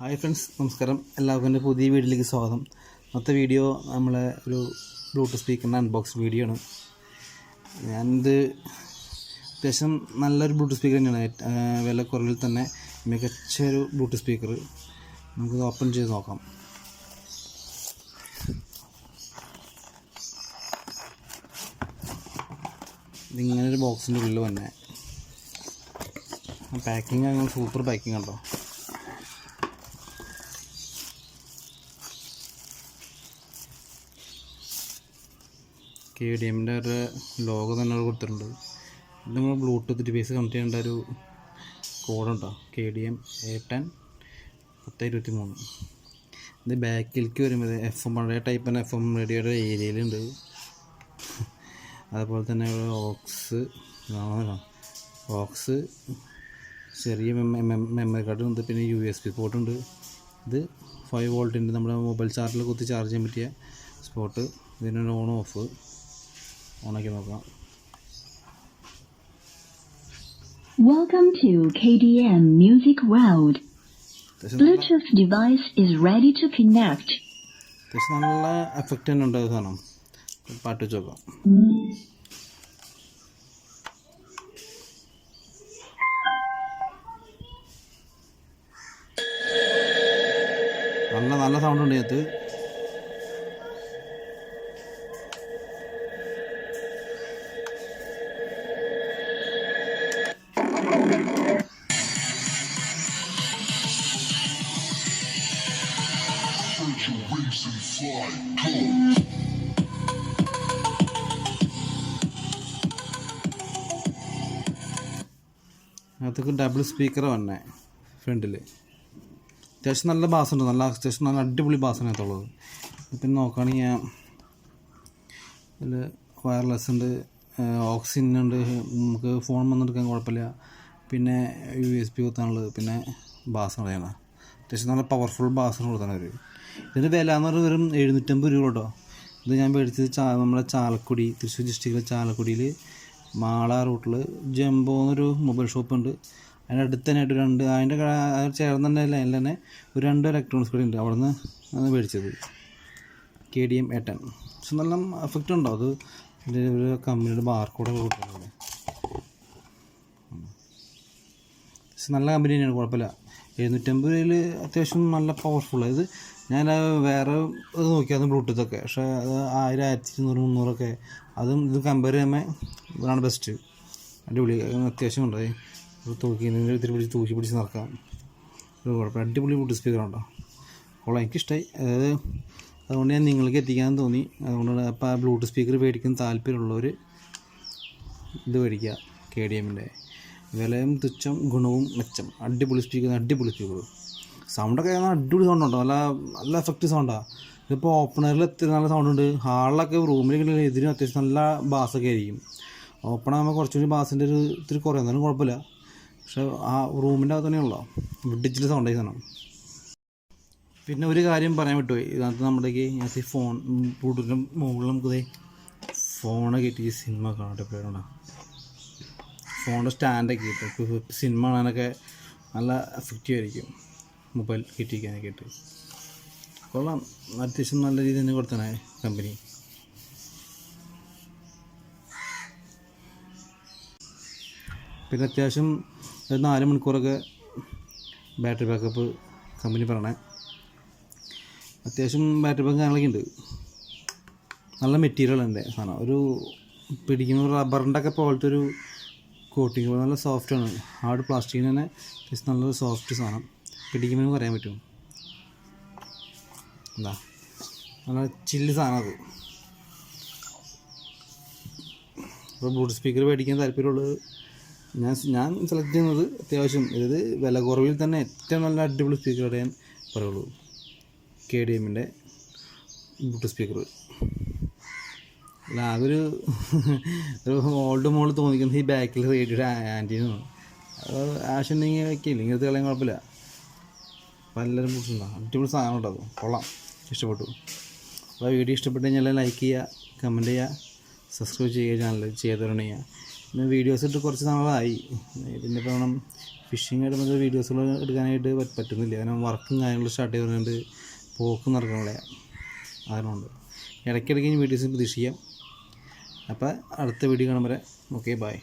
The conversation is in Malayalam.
ഹായ് ഫ്രണ്ട്സ് നമസ്കാരം. എല്ലാവർക്കും എന്റെ പുതിയ വീഡിയോയിലേക്ക് സ്വാഗതം. ഇന്നത്തെ വീഡിയോ നമ്മളെ ഒരു ബ്ലൂടൂത്ത് സ്പീക്കറിന്റെ അൺബോക്സ് വീഡിയോ ആണ്. ഞാനിത് അത്യാവശ്യം നല്ലൊരു ബ്ലൂടൂത്ത് സ്പീക്കർ തന്നെയാണ്. വില കുറവിൽ തന്നെ മികച്ച ഒരു ബ്ലൂടൂത്ത് സ്പീക്കർ നമുക്ക് ഓപ്പൺ ചെയ്ത് നോക്കാം. ഇതിങ്ങനെ ഒരു ബോക്സിന്റെ ഉള്ളിൽ തന്നെ പാക്കിങ് അങ്ങനെ സൂപ്പർ പാക്കിംഗ് ഉണ്ടോ കെ ഡി എമ്മിന്റെ ഒരു ലോഗോ തന്നെ കൊടുത്തിട്ടുണ്ട്. ഇത് നമ്മൾ ബ്ലൂടൂത്ത് ഡിവൈസ് കണക്ട് ചെയ്യേണ്ട ഒരു കോഡുണ്ടോ K D M A ten പത്ത് ഇരുപത്തി മൂന്ന് ഇത് ബാക്കിലേക്ക് വരുമ്പോൾ എഫ് എം പഴയ ടൈപ്പ് തന്നെ എഫ് എം റേഡിയോയുടെ ഏരിയയിലുണ്ട്. അതുപോലെ തന്നെ ഓക്സ് ഓക്സ് ചെറിയ മെമ്മറി കാർഡ് ഉണ്ട്. പിന്നെ യു എസ് ബി പോർട്ട് ഉണ്ട്. ഇത് ഫൈവ് വോൾട്ടിന്റെ നമ്മുടെ മൊബൈൽ ചാർജിൽ കുത്തി ചാർജ് ചെയ്യാൻ പറ്റിയ സ്പോട്ട് ഇതിനൊരു ഓൺ ഓഫ് ഓണാക്കി നോക്കാം Welcome to KDM Music World. Bluetooth device is ready to connect. നല്ല എഫക്റ്റ് തന്നെ ഉണ്ട് സാധനം പാട്ട് വെച്ച് നോക്കാം നല്ല നല്ല സൗണ്ട് ഉണ്ട് ഇതിനകത്ത് അതിനകത്തേക്ക് ഡബിൾ സ്പീക്കർ വന്നെ ഫ്രണ്ടിൽ അത്യാവശ്യം നല്ല ബാസ് ഉണ്ട് നല്ല അത്യാവശ്യം നല്ല അടിപൊളി ബാസാണ് അതിനകത്തുള്ളത് പിന്നെ നോക്കുകയാണെങ്കിൽ ഞാൻ വയർലെസ് ഉണ്ട് ഓക്സിജൻ ഉണ്ട് നമുക്ക് ഫോൺ വന്നെടുക്കാൻ കുഴപ്പമില്ല. പിന്നെ യു എസ് പി കുത്താനുള്ളത് പിന്നെ ബാസ് പറയണം അത്യാവശ്യം നല്ല പവർഫുൾ ബാസാണ് കൊടുത്താണ് അവർ ഇതിന്റെ വില എന്ന് പറയുന്നത് വെറും എഴുന്നൂറ്റമ്പത് രൂപ കേട്ടോ. ഇത് ഞാൻ മേടിച്ചത് ചാ നമ്മളെ ചാലക്കുടി തൃശ്ശൂർ ഡിസ്ട്രിക്റ്റിലെ ചാലക്കുടിയിൽ മാള റൂട്ടിൽ ജംബോ എന്നൊരു മൊബൈൽ ഷോപ്പുണ്ട് അതിന്റെ അടുത്ത് തന്നെ ആയിട്ട് രണ്ട് അതിന്റെ ചേർന്ന് തന്നെ ലൈനിൽ തന്നെ ഒരു രണ്ട് ഇലക്ട്രോണിക്സ് കൂടി ഉണ്ട്. അവിടെ നിന്ന് മേടിച്ചത്. കെ ഡി എം എട്ടൻ പക്ഷെ നല്ല എഫക്റ്റ് ഉണ്ടോ? അത് ഇതിന്റെ ഒരു കമ്പനിയുടെ ബാർക്കോഡൊക്കെ കൊടുക്കുന്നുണ്ട്. പക്ഷെ നല്ല കമ്പനി തന്നെയാണ് കുഴപ്പമില്ല. എഴുന്നൂറ്റമ്പത് രൂപയിൽ അത്യാവശ്യം നല്ല പവർഫുൾ ഇത് ഞാൻ വേറെ ഇത് നോക്കിയായിരുന്നു ബ്ലൂടൂത്ത് ഒക്കെ. പക്ഷേ അത് ആയിരം ആയിരത്തി ഇരുന്നൂറ് മുന്നൂറൊക്കെ. അതും ഇത് കമ്പയർ ചെയ്യുമ്പോൾ ഇതാണ് ബെസ്റ്റ് അടിപൊളി. അത് അത്യാവശ്യം ഉണ്ടായി ഇത് തൂക്കി ഇതിന്റെ ഇത്തിരി പിടിച്ച് തൂക്കി പിടിച്ച് നടക്കാം. ഒരു കുഴപ്പമില്ല. അടിപൊളി ബ്ലൂടൂത്ത് സ്പീക്കർ ഉണ്ടോ അപ്പോൾ എനിക്കിഷ്ടമായി അതായത് അതുകൊണ്ട് ഞാൻ നിങ്ങൾക്ക് എത്തിക്കാൻ തോന്നി. അതുകൊണ്ട് അപ്പോൾ ആ ബ്ലൂടൂത്ത് സ്പീക്കർ മേടിക്കുന്ന താല്പര്യമുള്ളവർ ഇത് മേടിക്കുക. കെ ഡി എമ്മിന്റെ വിലയും തുച്ഛം ഗുണവും മെച്ചം. അടിപൊളി സ്പീക്കർ അടിപൊളി സ്പീക്കർ സൗണ്ടൊക്കെ നല്ല അടിപൊളി സൗണ്ട് ഉണ്ടോ നല്ല നല്ല എഫക്റ്റീവ് സൗണ്ടാണ് ഇതിപ്പോൾ ഓപ്പണറിൽ എത്തി നല്ല സൗണ്ട് ഉണ്ട് ഹാളിലൊക്കെ റൂമിലൊക്കെ ഇതിനും അത്യാവശ്യം നല്ല ബാസൊക്കെ ആയിരിക്കും. ഓപ്പൺ ആകുമ്പോൾ കുറച്ചുകൂടി ബാസിന്റെ ഒരു ഇത്തിരി കുറയും എന്നാലും കുഴപ്പമില്ല. പക്ഷേ ആ റൂമിന്റെ അകത്ത് ഉള്ളോ? ഡിജിറ്റൽ സൗണ്ടായി സാധനം പിന്നെ ഒരു കാര്യം പറയാൻ പറ്റുമോ ഇതിനകത്ത് നമ്മുടെ ഞാൻ ഈ ഫോൺ ബ്ലൂടൂത്തിന്റെ മുകളിൽ നമുക്ക് ദേ ഫോണ് കയറ്റി സിനിമ കാണട്ടെ പേരുണ്ടോ? ഫോണിന്റെ സ്റ്റാൻഡൊക്കെ ഇട്ട് സിനിമ കാണാനൊക്കെ നല്ല എഫക്റ്റീവ് ആയിരിക്കും മൊബൈൽ കിട്ടിക്കാനൊക്കെ ആയിട്ട് കൊള്ളാം. അത്യാവശ്യം നല്ല രീതിയിൽ തന്നെ കൊടുത്തണേ കമ്പനി. പിന്നെ അത്യാവശ്യം ഒരു നാല് മണിക്കൂറൊക്കെ ബാറ്ററി ബാക്കപ്പ് കമ്പനി പറയണേ. അത്യാവശ്യം ബാറ്ററി ബാക്ക് കാര്യങ്ങളൊക്കെ ഉണ്ട്. നല്ല മെറ്റീരിയൽ ഉണ്ട് സാധനം. ഒരു പിടിക്കുന്ന റബ്ബറിന്റെ ഒക്കെ പോലത്തെ ഒരു കോട്ടിങ് നല്ല സോഫ്റ്റ് ആണ്. ഹാർഡ് പ്ലാസ്റ്റിക് തന്നെ നല്ലൊരു സോഫ്റ്റ് സാധനം. പിടിക്കുമ്പോൾ പറയാൻ പറ്റും. എന്താ? നല്ല ചില്ല് സാധനം അത്. അപ്പോൾ ബ്ലൂടൂത്ത് സ്പീക്കർ മേടിക്കാൻ താല്പര്യമുള്ളത് ഞാൻ ഞാൻ സെലക്ട് ചെയ്യുന്നത് അത്യാവശ്യം ഇത് വില കുറവിൽ തന്നെ ഏറ്റവും നല്ല അടിപൊളി സ്പീക്കർ ഞാൻ പറയുള്ളൂ. കെ ഡി എമ്മിന്റെ ബ്ലൂടൂത്ത് സ്പീക്കർ അതൊരു ഒരു ഓൾഡ് മോൾ തോന്നിക്കുന്നത് ഈ ബാക്കിൽ റേഡിയുടെ ആന്റീനാണ് അത് ആശുണ്ടെങ്കിൽ വയ്ക്കില്ല ഇങ്ങനത്തെ കളയാൻ കുഴപ്പമില്ല. അപ്പോൾ എല്ലാവരും അടിപൊളി സാധനം ഉണ്ടാവും കൊള്ളാം. ഇഷ്ടപ്പെട്ടു. അപ്പോൾ വീഡിയോ ഇഷ്ടപ്പെട്ട് കഴിഞ്ഞാൽ ലൈക്ക് ചെയ്യുക കമന്റ് ചെയ്യുക സബ്സ്ക്രൈബ് ചെയ്യുക ചാനൽ ചെയ്തരണം ചെയ്യുക. പിന്നെ വീഡിയോസ് ഇട്ട് കുറച്ച് നാളായി. ഇതിന്റെ കാരണം ഫിഷിങ് ആയിട്ട് ബന്ധപ്പെട്ട വീഡിയോസുകൾ എടുക്കാനായിട്ട് പറ്റ- പറ്റുന്നില്ല. കാരണം വർക്കും കാര്യങ്ങളും സ്റ്റാർട്ട് ചെയ്തുകൊണ്ട് പോക്ക് നടക്കണില്ല. അതുകൊണ്ട് ഇടയ്ക്കിടയ്ക്ക് വീഡിയോസ് പ്രതീക്ഷിക്കാം. അപ്പോൾ അടുത്ത വീഡിയോ കാണുമ്പോൾ ഓക്കെ ബൈ